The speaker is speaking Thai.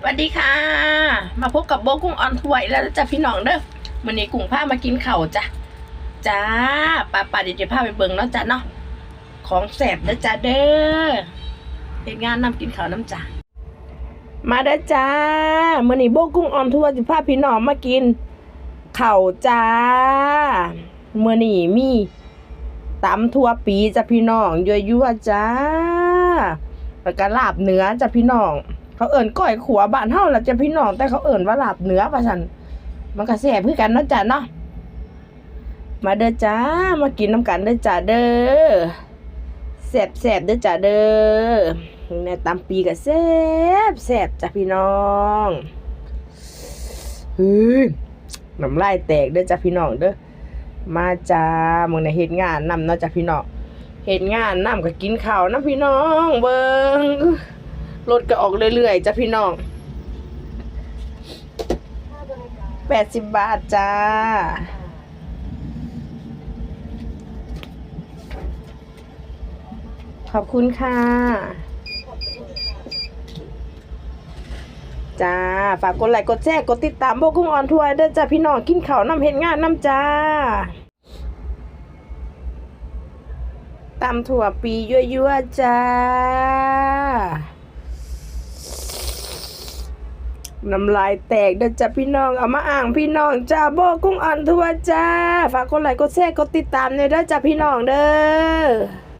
สวัสดีค่ะ มาพบกับโบกุ้งออนทวยแล้วจ้ะพี่น้องเด้อวันนี้กุ้งพามากินเข้าจ้ะจ้าป้าป้าเดี๋ยวจะพาไปเบิ่งเนาะจ้ะเนาะของแสบเด้อจ้ะเด้อเป็นงานนำกินข้าวน้ำจ้ะมาเด้จ้ามื่อนี้โบกุ้งออนทัวร์จะพาพี่น้องมากินเข้าจ้าเมื่อนี้มีตำทั่วปีจ้ะพี่น้องยั่วๆจ้าแล้วก็ลาบเนื้อจ้ะพี่น้อง เขาเอิ่นก้อยขัวบ้านเฮาล่ะจะพี่น้องแต่เขาเอิ่นว่าลาบเนื้อว่าซั่นมันก็แซ่บคือกันเนาะจ้ะเนาะมาเด้อจ้ามากินน้ำกันเด้อจ้าเด้อแซ่บแซ่บเด้อจ้าเด้อแน่ตำปีก็แซ่บแซ่บจ้ะพี่น้องเฮ้ยน้ำลายแตกเด้อจ้ะพี่น้องเด้อมาจ้ามึงในเฮ็ดงานนำเนาะจ้ะพี่น้องเฮ็ดงานนำก็กินข้าวนะพี่น้องเบิ่ง รถก็ออกเรื่อยๆจ้ะพี่น้องแปดสิบบาทจ้า ขอบคุณค่ะ จ้า ฝากกดไลค์กดแชร์กดติดตามโบกุ้งออนทัวร์เด้อจ้าพี่น้องกินข้าวนำเห็นงานนำจ้าตำถั่วปียั่วๆจ้า น้ำลายแตกเด้อจ้ะพี่น้องเอามาอ่างพี่น้องจ้าโบกุ้งอ่อนทัวจ้า ฝากกดไลค์กดแชร์กดติดตามเลยเด้อจ้ะพี่น้องเด้อ